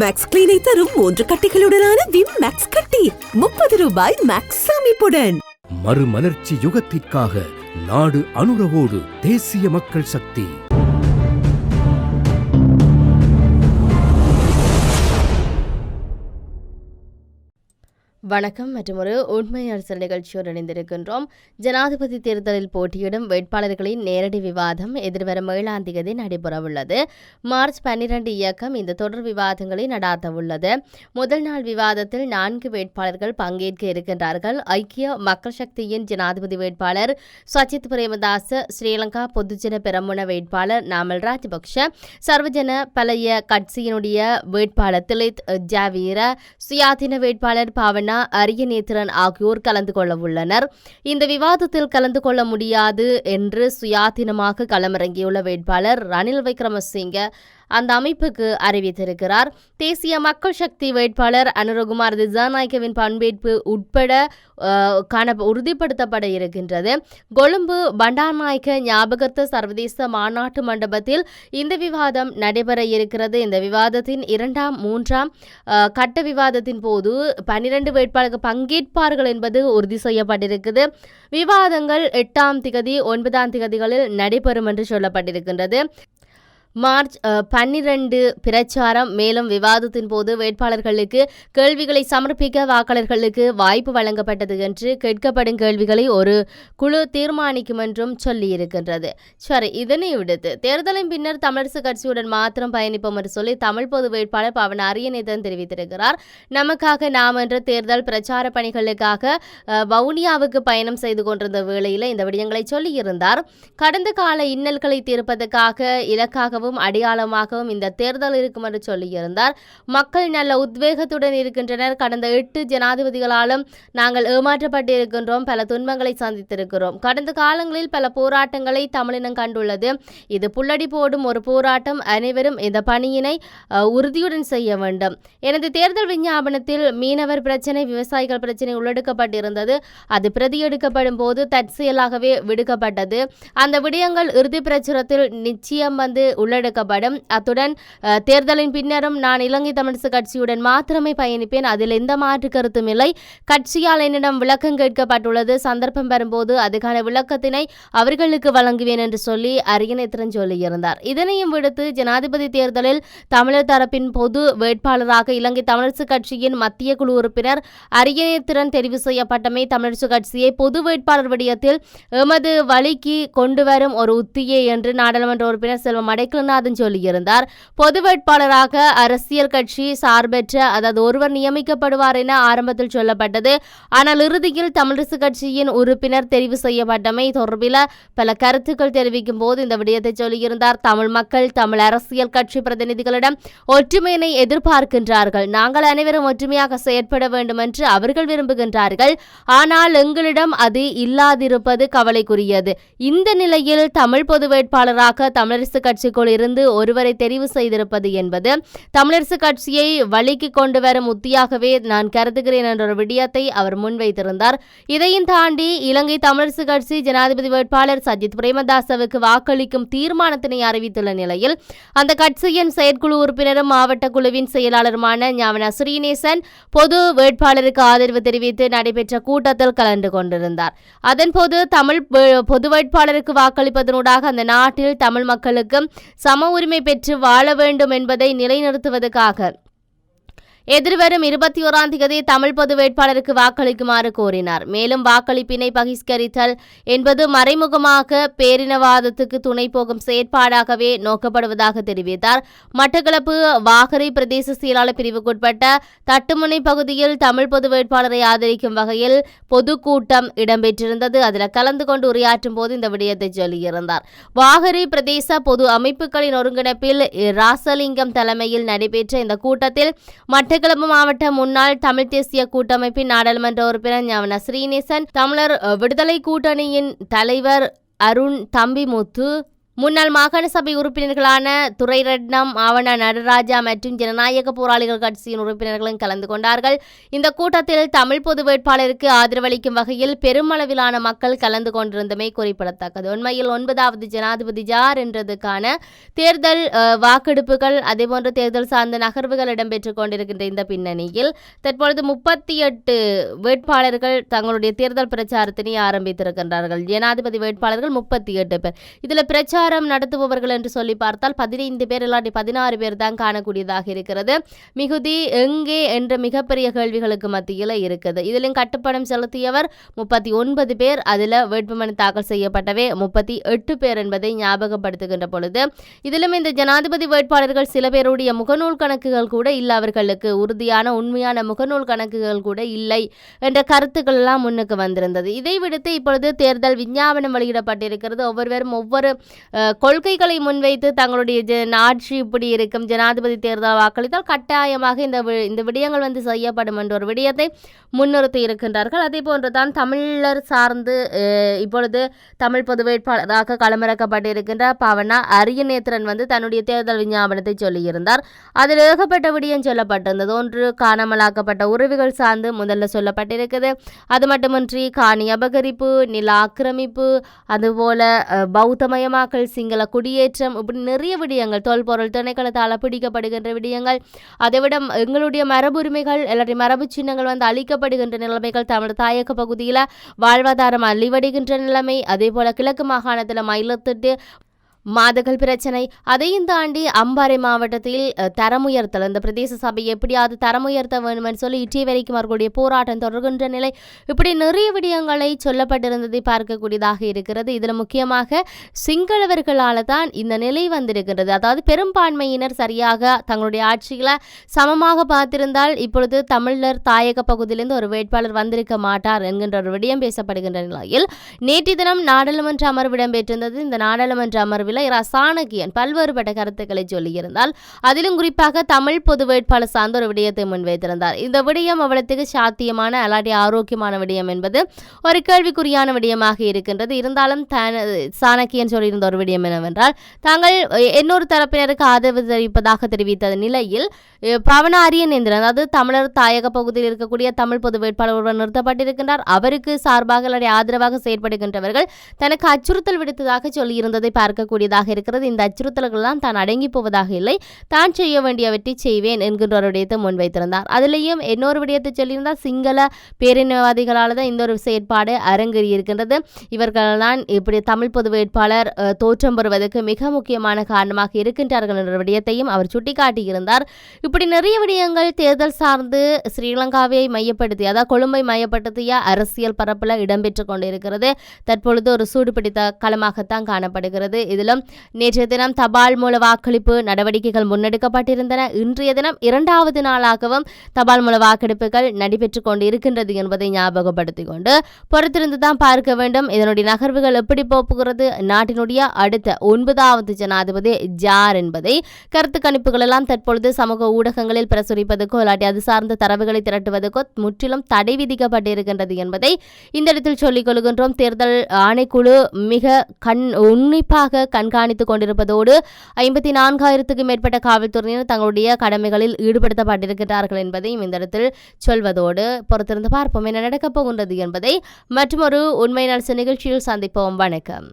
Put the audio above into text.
Maths கிளீனை தரும் மூன்று கட்டிகளுடனான Vim maths கட்டி. முப்பது ரூபாய் மேக்ஸ் அமைப்புடன் மறுமலர்ச்சி யுகத்திற்காக நாடு அனுரவோடு தேசிய மக்கள் சக்தி. வணக்கம் மற்றும் ஒரு உண்மை அரசியல் நிகழ்ச்சியோடு இணைந்திருக்கின்றோம். ஜனாதிபதி தேர்தலில் போட்டியிடும் வேட்பாளர்களின் நேரடி விவாதம் எதிர்வரும் ஏழாம் தேதி நடைபெறவுள்ளது மார்ச் பன்னிரண்டு இயக்கம் இந்த தொடர் விவாதங்களை நடாத்தவுள்ளது முதல் நாள் விவாதத்தில் நான்கு வேட்பாளர்கள் பங்கேற்க இருக்கின்றார்கள். ஐக்கிய மக்கள் சக்தியின் ஜனாதிபதி வேட்பாளர் சஜித் பிரேமதாச ஸ்ரீலங்கா பொதுஜன பெரமுன வேட்பாளர் நாமல் ராஜபக்ஷ சர்வஜன பழைய கட்சியினுடைய வேட்பாளர் திலித் ஜாவீர சுயாதீன வேட்பாளர் பாவனா அரியநேத்திரன் ஆகியோர் கலந்து கொள்ள உள்ளனர் இந்த விவாதத்தில் கலந்து கொள்ள முடியாது என்று சுயாதீனமாக களமிறங்கியுள்ள வேட்பாளர் ரணில் விக்ரமசிங்க அந்த அமைப்புக்கு அறிவித்திருக்கிறார். தேசிய மக்கள் சக்தி வேட்பாளர் அனுரகுமார் திசாநாயக்கவின் பண்பேற்பு உட்பட காண உறுதிப்படுத்தப்பட இருக்கின்றது. கொழும்பு பண்டாநாயக்க ஞாபகத்த சர்வதேச மாநாட்டு மண்டபத்தில் இந்த விவாதம் நடைபெற இருக்கிறது. இந்த விவாதத்தின் இரண்டாம் மூன்றாம் கட்ட விவாதத்தின் போது பன்னிரண்டு வேட்பாளர்கள் பங்கேற்பார்கள் என்பது உறுதி செய்யப்பட்டிருக்குது. விவாதங்கள் எட்டாம் திகதி ஒன்பதாம் திகதிகளில் நடைபெறும் என்று சொல்லப்பட்டிருக்கின்றது. மார்ச் பன்னிரண்டு பிரச்சாரம் மேலும் விவாதத்தின் போது வேட்பாளர்களுக்கு கேள்விகளை சமர்ப்பிக்க வாக்காளர்களுக்கு வாய்ப்பு வழங்கப்பட்டது என்று கேட்கப்படும் கேள்விகளை ஒரு குழு தீர்மானிக்கும் என்றும் சொல்லியிருக்கின்றது. சரி இதனை விடுத்து தேர்தலின் பின்னர் தமிழரசு கட்சியுடன் மாத்திரம் பயணிப்போம் என்று சொல்லி தமிழ் பொது வேட்பாளர் பவன் அரியநேதன் தெரிவித்திருக்கிறார். நமக்காக நாம் என்ற தேர்தல் பிரச்சார பணிகளுக்காக வவுனியாவுக்கு பயணம் செய்து கொண்டிருந்த வேளையில் இந்த விடயங்களை சொல்லியிருந்தார். கடந்த கால இன்னல்களை தீர்ப்பதற்காக இலக்காக அடையாளமாகவும் இந்த தேர்தல் இருக்கும் என்று சொல்லியிருந்தார். மக்கள் நல்ல உத்வேகத்துடன் இருக்கின்றனர். கடந்த எட்டு ஜனாதிபதிகளாலும் நாங்கள் ஏமாற்றப்பட்டு இருக்கின்றோம் பல துன்பங்களை சந்தித்திருக்கிறோம். கடந்த காலங்களில் பல போராட்டங்களை தமிழினம் கண்டுள்ளது. இது புள்ளடி போடும் ஒரு போராட்டம். அனைவரும் இந்த பணியினை உறுதியுடன் செய்ய வேண்டும். எனது தேர்தல் விஞ்ஞாபனத்தில் மீனவர் பிரச்சனை விவசாயிகள் பிரச்சனை உள்ளெடுக்கப்பட்டிருந்தது. அது பிரதி எடுக்கப்படும் போது தற்செயலாகவே விடுக்கப்பட்டது. அந்த விடயங்கள் இறுதி பிரச்சுரத்தில் நிச்சயம் வந்து உள்ள உள்ளடக்கப்படும். அத்துடன் தேர்தலின் பின்னரும் நான் இலங்கை தமிழரசு கட்சியுடன் மாத்திரமே பயணிப்பேன். அதில் எந்த மாற்று கருத்தும் இல்லை. கட்சியால் என்னிடம் விளக்கம் கேட்கப்பட்டுள்ளது. சந்தர்ப்பம் வரும்போது அதுக்கான விளக்கத்தினை அவர்களுக்கு வழங்குவேன் என்று சொல்லி அரியநேத்திரன் சொல்லியிருந்தார் இதனையும் விடுத்து ஜனாதிபதி தேர்தலில் தமிழர் தரப்பின் பொது வேட்பாளராக இலங்கை தமிழரசு கட்சியின் மத்திய குழு உறுப்பினர் அரியணைத்திறன் தெரிவு செய்யப்பட்டமை தமிழரசு கட்சியை பொது வேட்பாளர் விடயத்தில் எமது வழிக்கு கொண்டு வரும் ஒரு உத்தியே என்று நாடாளுமன்ற உறுப்பினர் செல்வம் ரங்கநாதன் சொல்லியிருந்தார். பொது வேட்பாளராக அரசியல் கட்சி சார்பற்ற அதாவது ஒருவர் நியமிக்கப்படுவார் என ஆரம்பத்தில் சொல்லப்பட்டது. ஆனால் இறுதியில் தமிழரசு கட்சியின் உறுப்பினர் தெரிவு செய்யப்பட்டமை தொடர்பில் பல கருத்துக்கள் தெரிவிக்கும் போது இந்த விடயத்தை சொல்லியிருந்தார். தமிழ் மக்கள் தமிழ் அரசியல் கட்சி பிரதிநிதிகளிடம் ஒற்றுமையினை எதிர்பார்க்கின்றார்கள். நாங்கள் அனைவரும் ஒற்றுமையாக செயற்பட வேண்டும் என்று அவர்கள் விரும்புகின்றார்கள். ஆனால் எங்களிடம் அது இல்லாதிருப்பது கவலைக்குரியது. இந்த நிலையில் தமிழ் பொது வேட்பாளராக தமிழரசு கட்சிக்குள் இருந்து ஒருவரை தெரிவு செய்திருப்பது என்பது தமிழரசு கட்சியை வழிக்கு கொண்டு வரும் உத்தியாகவே நான் கருதுகிறேன் என்ற ஒரு விடயத்தை அவர் முன்வைத்திருந்தார். இதையும் தாண்டி இலங்கை தமிழரசு கட்சி ஜனாதிபதி வேட்பாளர் சஜித் பிரேமதாசவுக்கு வாக்களிக்கும் தீர்மானத்தினை அறிவித்துள்ள நிலையில் அந்த கட்சியின் செயற்குழு உறுப்பினரும் மாவட்ட குழுவின் செயலாளருமான ஞான ஸ்ரீநேசன் பொது வேட்பாளருக்கு ஆதரவு தெரிவித்து நடைபெற்ற கூட்டத்தில் கலந்து கொண்டிருந்தார். அதன்போது தமிழ் பொது வேட்பாளருக்கு வாக்களிப்பதனூடாக அந்த நாட்டில் தமிழ் மக்களுக்கு சம உரிமை பெற்று வாழ வேண்டும் என்பதை நிலைநிறுத்துவதற்காக. எதிர்வரும் இருபத்தி ஓராம் தேதி தமிழ் பொது வேட்பாளருக்கு வாக்களிக்குமாறு கோரினார். மேலும் வாக்களிப்பினை பகிஷ்கரித்தல் என்பது மறைமுகமாக பேரினவாதத்துக்கு துணை போகும் செயற்பாடாகவே நோக்கப்படுவதாக தெரிவித்தார். மட்டக்களப்பு வாகரை பிரதேச செயலாளர் பிரிவுக்குட்பட்ட தட்டுமுனை பகுதியில் தமிழ் பொது வேட்பாளரை ஆதரிக்கும் வகையில் பொதுக்கூட்டம் இடம்பெற்றிருந்தது. அதில் கலந்து கொண்டு உரையாற்றும் போது இந்த விடயத்தை சொல்லியிருந்தார். வாகரை பிரதேச பொது அமைப்புகளின் ஒருங்கிணைப்பில் ராசலிங்கம் தலைமையில் நடைபெற்ற இந்த கூட்டத்தில் மட்டக்களப்பு மாவட்ட முன்னாள் தமிழ் தேசிய கூட்டமைப்பின் நாடாளுமன்ற உறுப்பினர் ஞான ஸ்ரீநேசன் தமிழர் விடுதலை கூட்டணியின் தலைவர் அருண் தம்பிமுத்து முன்னாள் மாகாண சபை உறுப்பினர்களான துரைரட்னம் ஆவண நடராஜா மற்றும் ஜனநாயக போராளிகள் கட்சியின் உறுப்பினர்களும் கலந்து கொண்டார்கள். இந்த கூட்டத்தில் தமிழ் பொது வேட்பாளருக்கு ஆதரவளிக்கும் வகையில் பெருமளவிலான மக்கள் கலந்து கொண்டிருந்தமை குறிப்பிடத்தக்கது. உண்மையில் ஒன்பதாவது ஜனாதிபதி ஜார் என்றதுக்கான தேர்தல் வாக்கெடுப்புகள் அதேபோன்று தேர்தல் சார்ந்த நகர்வுகள் இடம்பெற்றுக் கொண்டிருக்கின்ற இந்த பின்னணியில் தற்பொழுது முப்பத்தி எட்டு வேட்பாளர்கள் தங்களுடைய தேர்தல் பிரச்சாரத்தினை ஆரம்பித்திருக்கின்றார்கள். ஜனாதிபதி வேட்பாளர்கள் முப்பத்தி எட்டு பேர். இதில் பிரச்சாரம் நடத்துபவர்கள் என்று சொல்லி பார்த்தால் பதினைந்து பேர் இல்லாட்டி பதினாறு பேர் தான் காணக்கூடியதாக இருக்கிறது. மிகுதி எங்கே என்ற மிகப்பெரிய கேள்விகளுக்கு மத்தியில் இருக்குது. இதிலும் கட்டுப்பணம் செலுத்தியவர் முப்பத்தி ஒன்பது பேர். அதில் வேட்புமனு தாக்கல் செய்யப்பட்டவே முப்பத்தி எட்டு பேர் என்பதை ஞாபகப்படுத்துகின்ற பொழுது இதிலும் இந்த ஜனாதிபதி வேட்பாளர்கள் சில பேருடைய முகநூல் கணக்குகள் கூட இல்லை. அவர்களுக்கு உறுதியான உண்மையான முகநூல் கணக்குகள் கூட இல்லை என்ற கருத்துக்கள் எல்லாம் முன்னுக்கு வந்திருந்தது. இதை விடுத்து இப்பொழுது தேர்தல் விஞ்ஞாபனம் வெளியிடப்பட்டிருக்கிறது. ஒவ்வொருவரும் ஒவ்வொரு கொள்கைகளை முன்வைத்து தங்களுடைய ஆட்சி இப்படி இருக்கும். ஜனாதிபதி தேர்தல் வாக்களித்தால் கட்டாயமாக இந்த வி- இந்த விடயங்கள் வந்து செய்யப்படும் என்ற ஒரு விடயத்தை முன்னிறுத்தி இருக்கின்றார்கள். அதே போன்று தான் தமிழர் சார்ந்து இப்பொழுது தமிழ் பொது வேட்பாளராக களமிறக்கப்பட்டிருக்கின்ற பவனா அரியநேத்திரன் வந்து தன்னுடைய தேர்தல் விஞ்ஞாபனத்தை சொல்லியிருந்தார். அதில் ஏகப்பட்ட விடயம் சொல்லப்பட்டிருந்தது. ஒன்று காணாமலாக்கப்பட்ட உறவுகள் சார்ந்து முதல்ல சொல்லப்பட்டிருக்குது. அது மட்டுமின்றி காணி அபகரிப்பு நில ஆக்கிரமிப்பு அதுபோல பௌத்தமயமாக்கல் விடயங்கள் சிங்கள குடியேற்றம் இப்படி நிறைய விடயங்கள் தொல்பொருள் திணைக்களத்தால் பிடிக்கப்படுகின்ற விடயங்கள். அதைவிட எங்களுடைய மரபுரிமைகள் இல்லாட்டி மரபு சின்னங்கள் வந்து அழிக்கப்படுகின்ற நிலைமைகள் தமிழ் தாயக பகுதியில் வாழ்வாதாரம் அழிவடைகின்ற நிலைமை. அதே போல கிழக்கு மாகாணத்தில் மயிலத்திட்டு மாதகள் பிரச்சனை. அதையும் தாண்டி அம்பாறை மாவட்டத்தில் தரமுயர்த்தல். தரம் உயர்த்தல் இந்த பிரதேச சபை எப்படியாவது தரம் உயர்த்த சொல்லி இட்டி வரைக்கும் அவர்களுடைய போராட்டம் தொடர்கின்ற நிலை இப்படி நிறைய விடயங்களை சொல்லப்பட்டிருந்ததை பார்க்கக்கூடியதாக இருக்கிறது. இதில் முக்கியமாக சிங்களவர்களால் தான் இந்த நிலை வந்திருக்கிறது அதாவது பெரும்பான்மையினர் சரியாக தங்களுடைய ஆட்சிகளை சமமாக பார்த்திருந்தால் இப்பொழுது தமிழர் தாயக பகுதியிலிருந்து ஒரு வேட்பாளர் வந்திருக்க மாட்டார் என்கின்ற ஒரு விடயம் பேசப்படுகின்ற நிலையில் நேற்று தினம் நாடாளுமன்ற அமர்வு இடம்பெற்றிருந்தது. இந்த நாடாளுமன்ற அமர்வில் இரா சாணக்கியன் பல்வேறுபட்ட கருத்துக்களை சொல்லியிருந்தால் அதிலும் குறிப்பாக தமிழ் பொது வேட்பாளர் சார்ந்த ஒரு விடயத்தை முன்வைத்திருந்தார். இந்த விடயம் அவ்வளத்துக்கு சாத்தியமான அல்லாட்டி ஆரோக்கியமான விடயம் என்பது ஒரு கேள்விக்குறியான விடயமாக இருக்கின்றது. இருந்தாலும் சாணக்கியன் சொல்லியிருந்த ஒரு விடயம் என்னவென்றால் தாங்கள் இன்னொரு தரப்பினருக்கு ஆதரவு தெரிவிப்பதாக தெரிவித்த நிலையில் அஹ், பவன அரியநேந்திரன் அதாவது தமிழர் தாயக பகுதியில் இருக்கக்கூடிய தமிழ் பொது வேட்பாளர் ஒருவர் நிறுத்தப்பட்டிருக்கின்றார். அவருக்கு சார்பாக ஆதரவாக செயற்படுகின்றவர்கள் தனக்கு அச்சுறுத்தல் விடுத்ததாக சொல்லியிருந்ததை கூடியதாக இருக்கிறது. இந்த அச்சுறுத்தல்கள்லாம் தான் அடங்கி போவதாக இல்லை. தான் செய்ய வேண்டியவற்றை செய்வேன் என்கின்ற ஒரு விடயத்தை முன்வைத்திருந்தார். அதிலேயும் இன்னொரு விடயத்தை சொல்லியிருந்தால் சிங்கள பேரினவாதிகளால் தான் இந்த ஒரு செயற்பாடு அரங்கேறி இருக்கின்றது. இவர்கள்தான் இப்படி தமிழ் பொது வேட்பாளர் தோற்றம் பெறுவதற்கு மிக முக்கியமான காரணமாக இருக்கின்றார்கள் என்ற விடயத்தையும் அவர் சுட்டிக்காட்டியிருந்தார். இப்படி நிறைய விடயங்கள் தேர்தல் சார்ந்து ஸ்ரீலங்காவை மையப்படுத்தி அதாவது கொழும்பை மையப்படுத்திய அரசியல் பரப்பில் இடம்பெற்று கொண்டிருக்கிறது. தற்பொழுது ஒரு சூடுபிடித்த களமாகத்தான் காணப்படுகிறது. இதில் மூலம் நேற்றைய தினம் தபால் மூல வாக்களிப்பு நடவடிக்கைகள் முன்னெடுக்கப்பட்டிருந்தன. இன்றைய தினம் இரண்டாவது நாளாகவும் தபால் மூல வாக்கெடுப்புகள் நடைபெற்றுக் கொண்டு இருக்கின்றது என்பதை ஞாபகப்படுத்திக் கொண்டு பொறுத்திருந்து தான் பார்க்க வேண்டும். இதனுடைய நகர்வுகள் எப்படி போப்புகிறது நாட்டினுடைய அடுத்த ஒன்பதாவது ஜனாதிபதி ஜார் என்பதை கருத்து கணிப்புகள் எல்லாம் தற்பொழுது சமூக ஊடகங்களில் பிரசுரிப்பதற்கோ இல்லாட்டி அது சார்ந்த தரவுகளை திரட்டுவதற்கோ முற்றிலும் தடை விதிக்கப்பட்டிருக்கின்றது என்பதை இந்த இடத்தில் சொல்லிக் கொள்கின்றோம். தேர்தல் ஆணைக்குழு மிக கண் உன்னிப்பாக கண்காணித்துக் கொண்டிருப்பதோடு ஐம்பத்தி நான்காயிரத்துக்கும் மேற்பட்ட காவல்துறையினர் தங்களுடைய கடமைகளில் ஈடுபடுத்தப்பட்டிருக்கிறார்கள் என்பதையும் இந்த இடத்தில் சொல்வதோடு பொறுத்திருந்து பார்ப்போம் என்ன நடக்கப் போகின்றது என்பதை. மற்றொரு உண்மை நலச நிகழ்ச்சியில் சந்திப்போம். வணக்கம்.